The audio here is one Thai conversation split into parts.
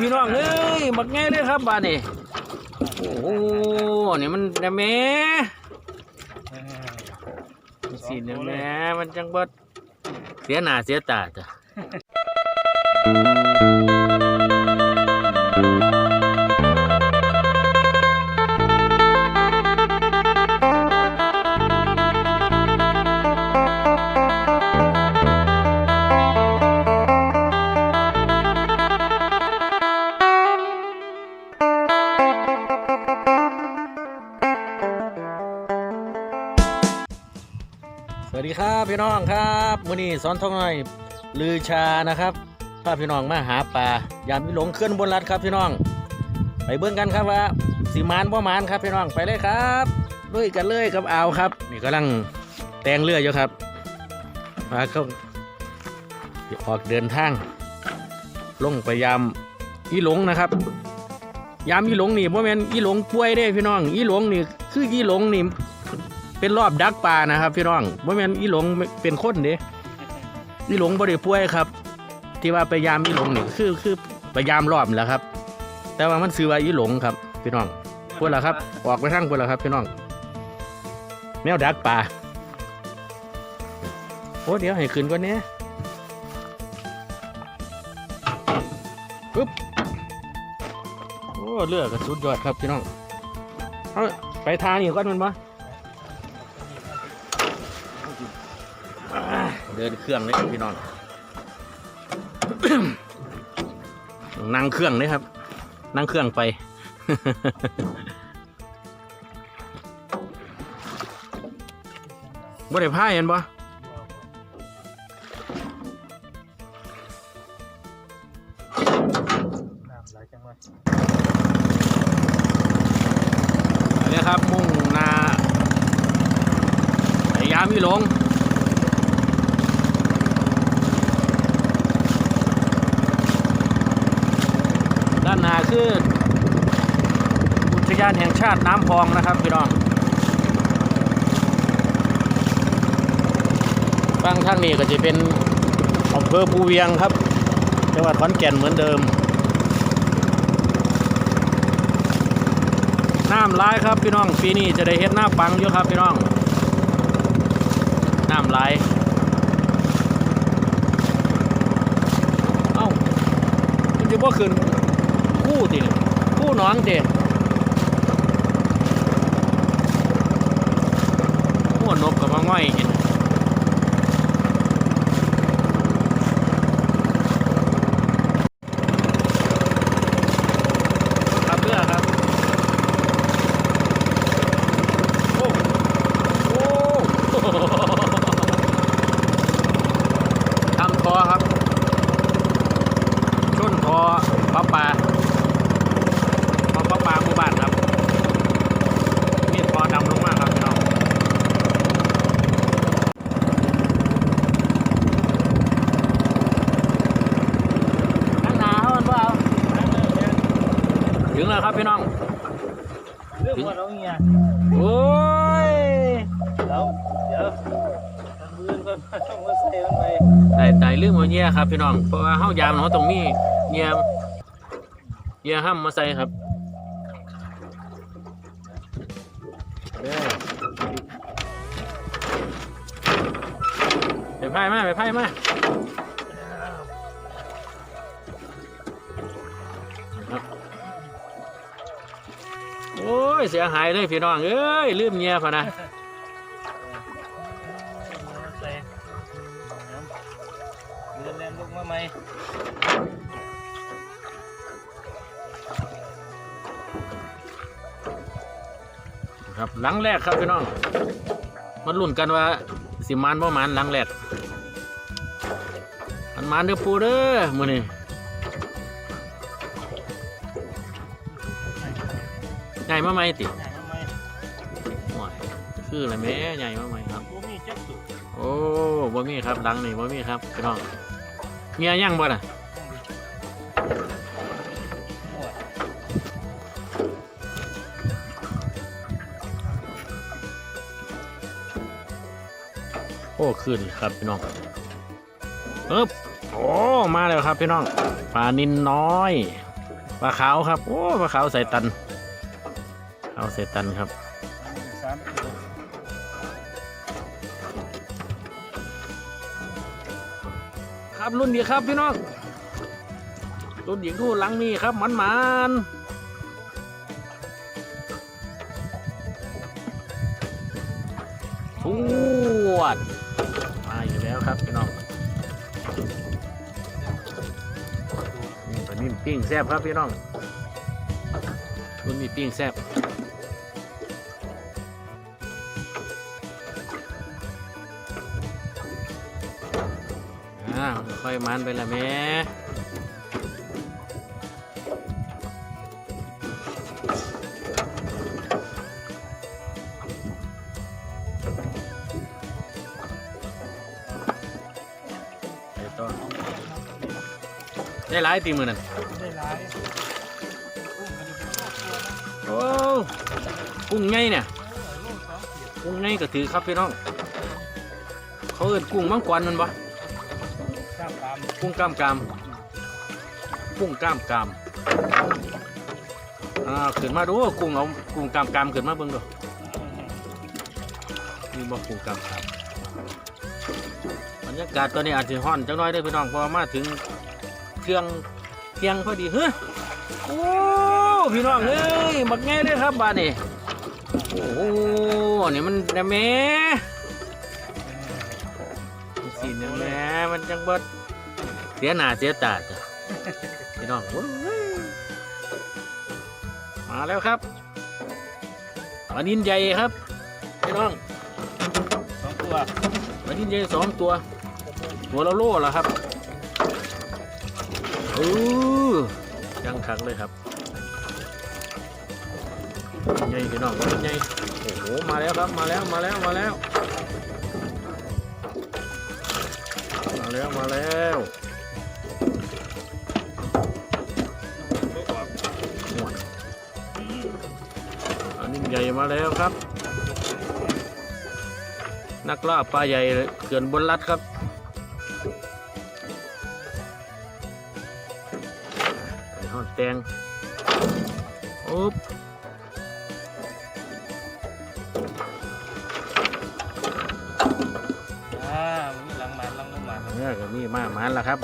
พี่น้องเอ้ยบักแง่เลยครับบ้านนี่โอ้โหนี่มันนะแม่มันสินะแม่มันจังบดเสียหน้าเสียตาจ้ะ สวัสดีครับพี่น้องครับมื้อนี้สอนท่องหน้อยลือชานะครับพาพี่น้องมาหาปลายามพี่หลงเคลื่อนบนรัดครับพี่น้อง ไปเบิ่งกันครับว่าสิมานบ่มานครับพี่น้องไปเลยครับลุยกันเลยกับอ่าวครับ นี่กำลังแตงเรืออยู่ครับพาเขาออกเดินทาง ลงไปยามอีหลงนะครับยามอีหลงนี่บ่แม่นอีหลงป่วยเด้พี่น้อง อีหลงนี่คืออีหลงนี่ เป็นรอบดักปลานะครับ พี่น้องว่าแม่นอีหลงเป็นคนเด้อีหลงบ่ได้ป่วยครับ ที่ว่าไปยามอีหลงนี่คือคือไปยามรอบนั่นแหละครับ แต่ว่ามันซื้อว่าอีหลงครับ พี่น้องพวกละครับ ออกไปทางพวกละครับพี่น้องแนวดักปลาโอ้เดี๋ยวให้ขึ้นก่อนเนี้ยปึ๊บโอ้เลือกกระสุดยอดครับพี่น้องเอาไปทางนี่ก่อนมันบ่ เดินเครื่องเลยครับพี่น้องนั่งเครื่องเลยครับ นั่งเครื่องไปบ่ได้พายเห็นบ่น้ำไหลจังเลยอันนี้ครับมุ่งหนาพยายามมีหลง ด้านหน้าคืออุทยานแห่งชาติน้ำพองนะครับพี่น้องฟังทางนี้ก็จะเป็นอำเภอภูเวียงครับจังหวัดขอนแก่นเหมือนเดิม น้ำร้ายครับพี่น้องปีนี้จะได้เฮ็ดหน้าปังอยู่ครับพี่น้อง น้ำร้ายเอ้ามันจะบ่ขึ้น คู่ติคู่น้องติหัวนกกับมาง่อยกินครับเรือครับ โอ้โอ้ทำทอครับ ชนทอปลาปลาทอปลาปลาหมู่บ้านครับ มีทอดำลงมาครับพี่น้องข้างหน้าเขามันว่าเอาถึงแล้วครับพี่น้อง เรื่องว่าเราเนี่ย โอ้ย แล้วเดี๋ยวทำมือก็ต้องมาใส่ลงไป แต่แต่ลืมเอาเงี้ยครับ พี่น้อง เพราะว่าเฮายามเขาตรงนี้เงี้ยเงี้ยห้ามมาใส่ครับเด้ไปไพ่มาไปไพ่มาโอ้ย เสียหายเลยพี่น้อง เอ้ย ลืมเงี้ยพะนะ หลังแรกครับพี่น้องมาลุ้นกันว่าสิมันบ่มันหลังแรกมันมันเด้อปูเด้อมื้อนี้ใหญ่มาไหมติไหนมาไหมโอ้ยคืออะไรแม่ใหญ่มาไหมครับกูมีจักสุโอ้บ่มีครับหลังนี่บ่มีครับพี่น้องเมียยังบ่น่ะ โอ้ขึ้นครับพี่น้องเอ๊บโอ้มาแล้วครับพี่น้องปลานินน้อยปลาขาวครับโอ้ปลาขาวใส่ตันขาวใส่ตันครับครับรุ่นดีครับพี่น้องรุ่นหญิงทู่หลังมีครับมันมันๆสวด ครับพี่น้องนี่ปลานิ่มปิ้งแซ่บครับพี่น้องมันมีปิ้งแซ่บอ้าวค่อยมันไปละแม่ ได้หลายตีมือนั่นได้หลายโอ้กุ้งไงเนี่ยลูกสองขีดกุ้งไงก็ถือครับพี่น้องเขาเอิ้นกุ้งมังกรมันปะข้ามตามกุ้งกล้ามกรามกุ้งกล้ามกรามอ่าขึ้นมาดูกุ้งเอากุ้งกล้ามกรามขึ้นมาเบิ่งดูนี่บอกกุ้งกล้ามกรามบรรยากาศตอนนี้อาจจะฮ้อนจังน้อยได้อพี่น้องเพอมาถึง เครื่องเที่ยงพอดีเฮ้ยโอ้พี่น้องเฮ้ยบักง่เลยครับบ้านนี้โอ้โหนี่มันนะแม่สีนะแม่มันจังเบิดเสียหน้าเสียตาจ้ะพี่น้องมาแล้วครับปลานินใหญ่ครับพี่น้องสองตัวปลานินใหญ่สองตัว ตัวละโลละครับ ออยังคักเลยครับใหญ่พี่น้องใหญ่โอ้โห มาแล้วครับ มาแล้ว มาแล้ว มาแล้ว มาแล้ว มาแล้วอันนี้ใหญ่มาแล้วครับ นักล่าปลาใหญ่เขื่อนบนรัดครับ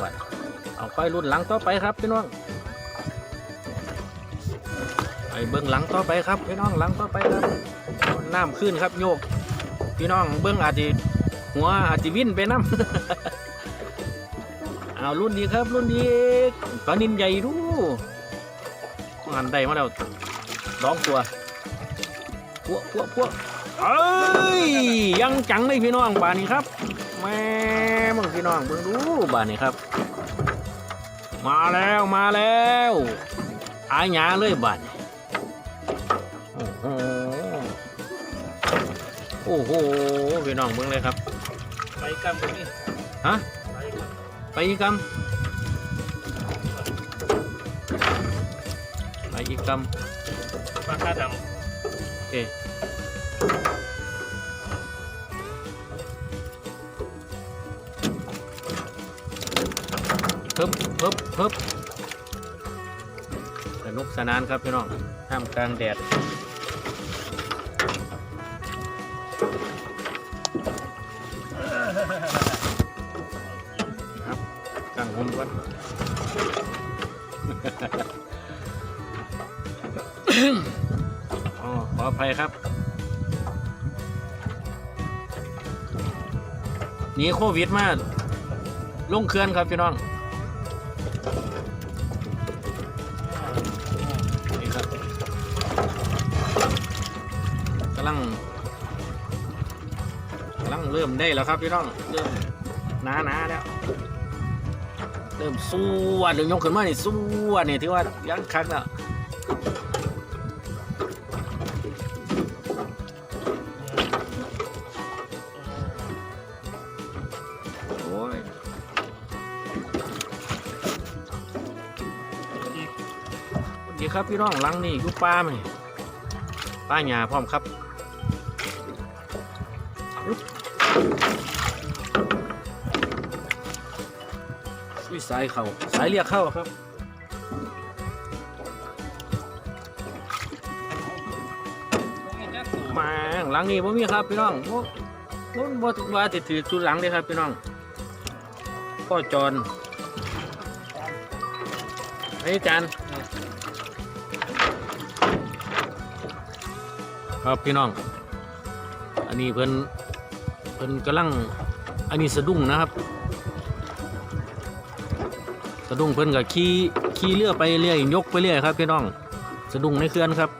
บัดเอาไปรุ่นหลังต่อไปครับพี่น้องไปเบื้องหลังต่อไปครับพี่น้องหลังต่อไปครับน้ำขึ้นครับโยก พี่น้องเบื้องอาจจะหัวอาจจะวิ่นไปน้ำเอารุ่นนี้ครับรุ่นนี้ปลานินใหญ่ดูงานได้มาแล้วสองตัวพวกพวกพวกเอ้ยยังจังเลยพี่น้องบานนี้ครับ แม่มึงพี่น้องเบิ่งดูบานนี้ครับ มาแล้วมาแล้วอายหยาเลยบานนี้โอ้โหโอ้โหพี่น้องเบิ่งเลยครับ ไปกันตรงนี้ฮะไปกันไปอีกกำไปอีกกปลาคาดำโอเค เพิ่มเพิ่มเพิ่มสนุกสนานครับพี่น้องท่ามกลางแดดครับกลางหุ่มก่อนอ๋อขออภัยครับหนีโควิดมาลงเคลื่อนครับพี่น้องำลังกำลังเริ่มได้แล้วครับพี่น้องเริ่มหนาหนาแล้ว เริ่มสู้อะเดี๋ยวยกขึ้นมานี่สู้อะนี่ถือว่ายังคักแล้วโอ้ยำอีกสวัสดีครับพี่น้องลังนี่ยู่ป้าไหมป้าหยาพร้อมครับ สายเขาสายเรียกเข้าครับมาหลังนี้บ่มีครับพี่น้องบ่บ่ว่าติดถือจุดหลังเลยครับพี่น้องก่อจอนี่จันครับพี่น้อง อันนี้เพิ่นเพิ่นกำลังอันนี้สะดุ้งนะครับะดุ้งเพิ่นก็ขี่ขี่เรือไปเรื่อยยกไปเรื่อยครับพี่น้องสะดุ้งในเขื่อนครับ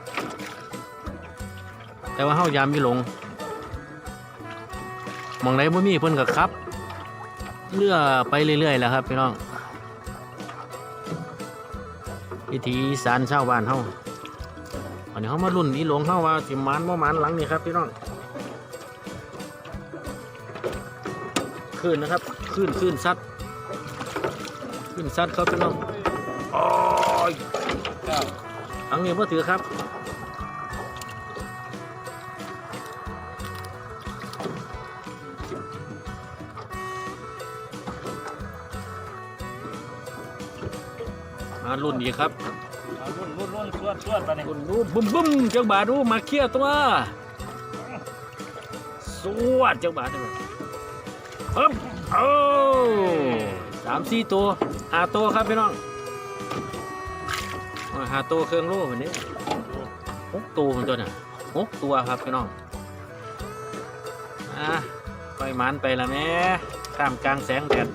แต่ว่าเฮายามมีหลงมองไหนบ่มีเพิ่นก็ขับเรือไปเรื่อยๆแล้วครับพี่น้องวิถีสารชาวบ้านเฮาอันนี้เฮามารุ่นอีหลงเฮาว่าสิหมานบ่มานหลังนี่ครับพี่น้องขึ้นนะครับขึ้นขึ้นซัด ขึ้นซัดครับพี่น้องโอ้ยเก้าหลังนี้บ่ถือครับมารุ่นอีกครับเอารุ่นรุ่นรุ่นชวดชวดไปเนี่ยรุ่นดูบึ้มบึ้มเจ้าบาทดูมาเคลียร์ตัวสวดเจ้าบาทเลยเฮ้มโอ้สามสี่ตัว ห้าตัวครับพี่น้องหาตัวเครื่องโล่วันนี้หกตัวมันตัวน่ะหกตัวครับพี่น้องอะไปมันไปละแม่ท่ามกลางแสงแดด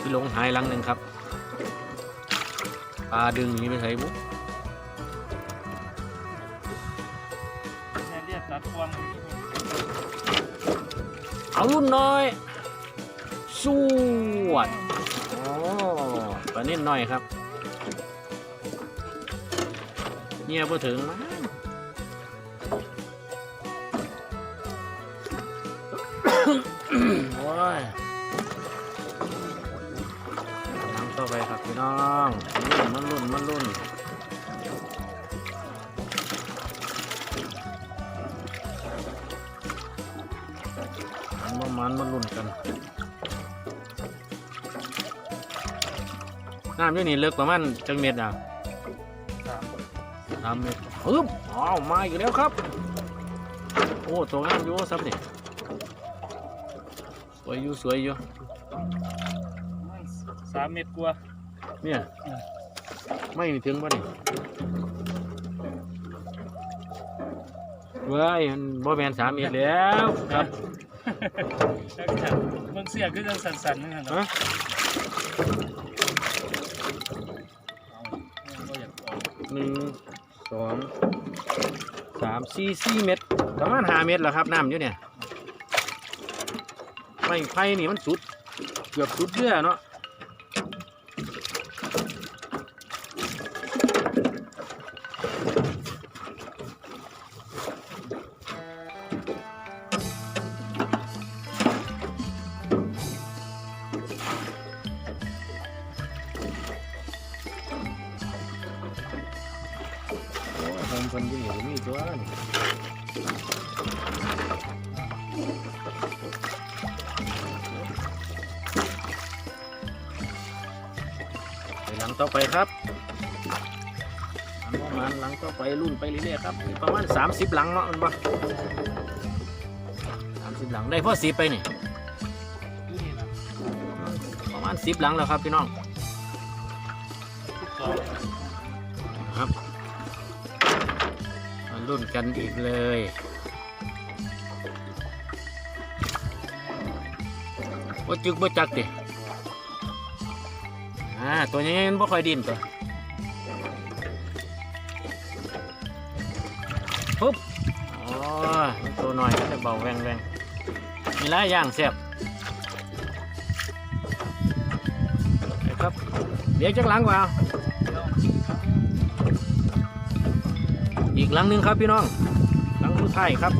พี่ลงหายลังหนึ่งครับ ปลาดึงหนี้ไปใส่บุ๊เนี่ยเรียกตัดควงเอารุ่นน้อย สวดโอ้ปลาเน้นน้อยครับเนี่ยพอถึงมั้งโอ้ย ต่อไปครับพี่น้องมันรุ่นมันรุ่นมันรุ่นมันประมาณมันรุ่นกันน้ำยู่นี่เลิกประมาณจังเม็ดอะสามสามเม็ดปึ๊บอ้าวมาอีกแล้วครับ โอ้ตัวงามอยู่ซับนี่สวยอยู่สวยอยู่ สามเม็ดกว่าเนี่ยอืมไม่มีถึงป่ะนี่เว้ยมันบ่แมนสามเม็ดแล้วครับจักจักเบิ่งเสียคือจังสั่นๆนั่นน่ะเนาะฮะ เอาบ่อยากเอาหนึ่งสองสามสี่สี่เม็ดประมาณห้าเม็ดแล้วครับน้ำอยู่เนี่ย ไม่ไผ่นี่มันสุด เกือบสุดเรือเนาะ ไปหลังต่อไปครับอันประมาณหลังต่อไปรุ่นไปเรื่อยๆครับประมาณ 30 หลังเนาะมันบ่สามสิบหลังได้พ่อสิบไปนี่ประมาณสิบหลังแล้วครับพี่น้องครับมารุ่นกันอีกเลยว่าจึกว่าจักดิาตัวนี้มันบ่ค่อยดิ่นตัวปุ๊บอ๋อตัวหน่อยมันจะเบาแวงแวงมีหลายอย่างแซ่บครับเดี๋ยวจักหลังกว่าอีกหลังหนึ่งครับพี่น้องหลังสุดท้ายครับ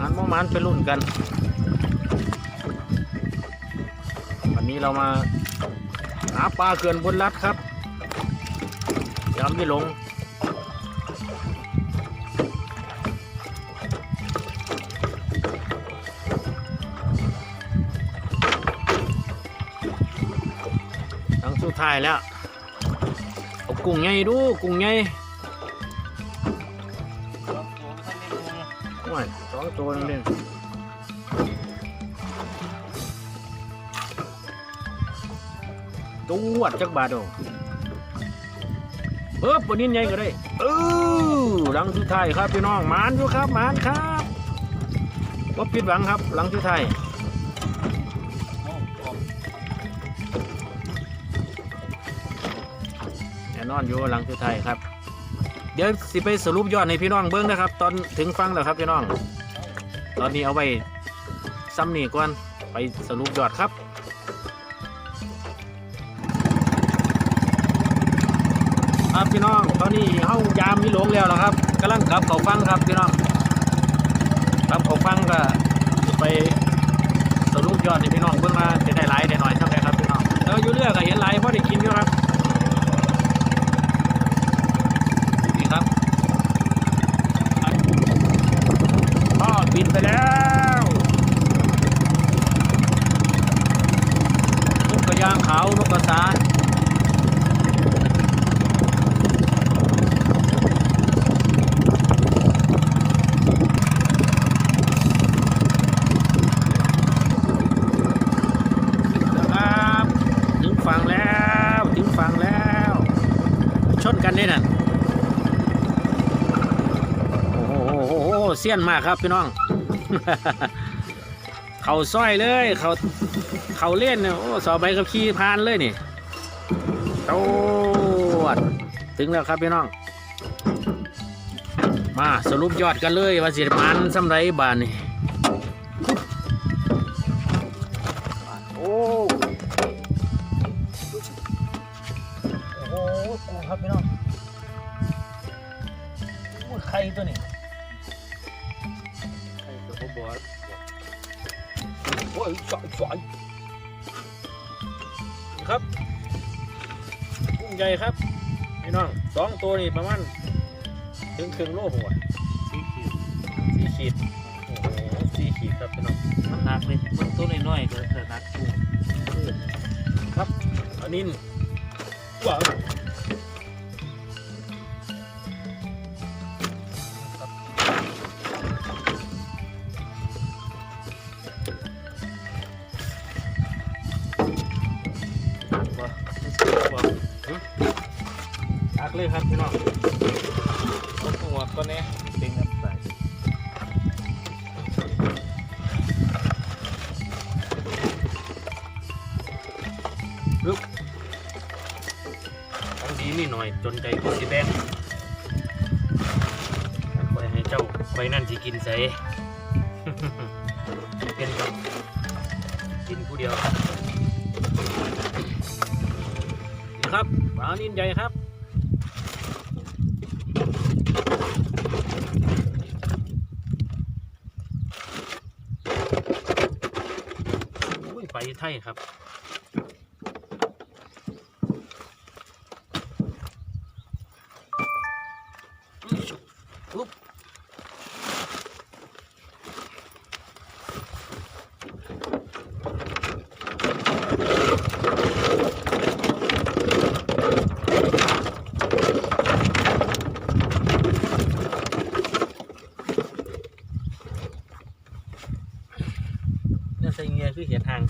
มันมอมันไปรุ่นกัน วันนี้เรามา หาปลาเขื่อนบนรัดครับยำที่หลงทั้งสุดท้ายแล้วเอากุ้งใหญ่ดูกุ้งไงสองตัวนึงเด้ ตัววัดจักบาทโอเออปนินใหญ่ก็ได้เออหลังสุดท้ายครับพี่น้องมานอยู่ครับมานครับว่าผิดหวังครับ หลังสุดท้ายแน่นอนอยู่หลังสุดท้ายครับ เดี๋ยวสิไปสรุปยอดในพี่น้องเบิ้งนะครับ ตอนถึงฟังแล้วครับพี่น้อง ตอนนี้เอาไว้ซ้ำนี่ก่อนไปสรุปยอดครับ ครับพี่น้องตอนนี้เฮายามมีหลงแล้วนะครับกำลังกลับเขาฟังครับพี่น้องกลับเขาฟังก็ไปสรุปยอดให้พี่น้องเบิ่งมาจะได้หลายได้หน่อยเท่าไหร่ครับพี่น้องแล้วอยู่เรื่อยก็เห็นหลายเพราะได้กินอยู่ครับนี่ครับพ่อบินไปแล้วนกกระยางขาวนกกระสา ครับถึงฝั่งแล้วถึงฝั่งแล้ว ชนกันนี่น่ะโอ้โหโอ้โหเสี้ยนมากครับพี่น้อง เขาซ้อยเลย เขาเขาเล่นเนี่ยโอ้สอบใบขับขี่พานเลยนี่โอ้ดถึงแล้วครับพี่น้อง มาสรุปยอดกันเลยว่าสิมันสำไรบานนี่ อ้ยสอยสอยครับกุ้งใหญ่ครับพี่น้องสองตัวนี่ประมาณถึงครึ่งโลหัวสีเขียวสี่ขีดโอ้โหสี่ขีดครับพี่น้องมันหนักเลยมันตัวน้อยๆก็จะหนักกุ้งครับอันนี้ว้าวว้าว ต้นหัวเนี้ยเป็นน้ำใสทั้งดีนี่หน่อยจนใจกูสิแบงไปให้เจ้าไปนั่นสิกินใส่เป็นกับกินผู้เดียวนะครับปลานินใหญ่ครับ อุ้ย ไปไทยครับเนี่ยใส่เงียคือเห็นทาง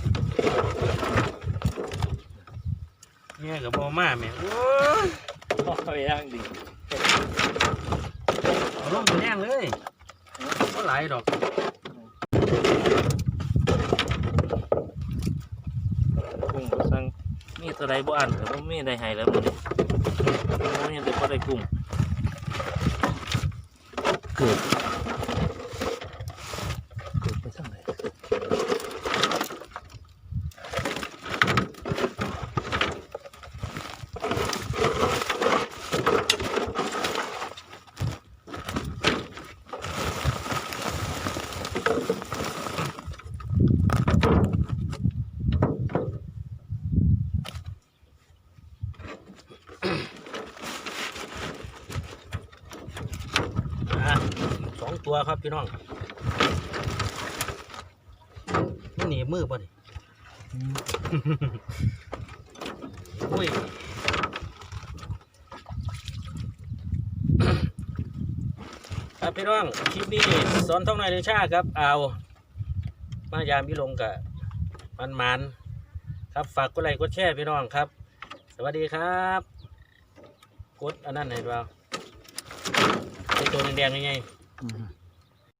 เงีย กับบอมาแม่โอ้ยโอ้ยย่างดีเอาลงไปแน่งเลยก็หลายดอกกุ้งก็สั่งมีตัวใดบ่อันแต่ว่ามีได้ให้แล้วมันมันยังแต่บ่ได้กุ้งเกิดเกิดไปทางไหนอะสอง ตัวครับพี่น้องมันหนีบมือป่ะนี่อุ้ยครับพี่น้องคลิปนี้สอนท่องนายเดชาครับ เอา มายามพี่ลงกับมันมันๆครับฝากกดไลค์กดแชร์พี่น้องครับ สวัสดีครับ กดอันนั้นเห็นเปล่าไอตัวแดงๆยังไงอืม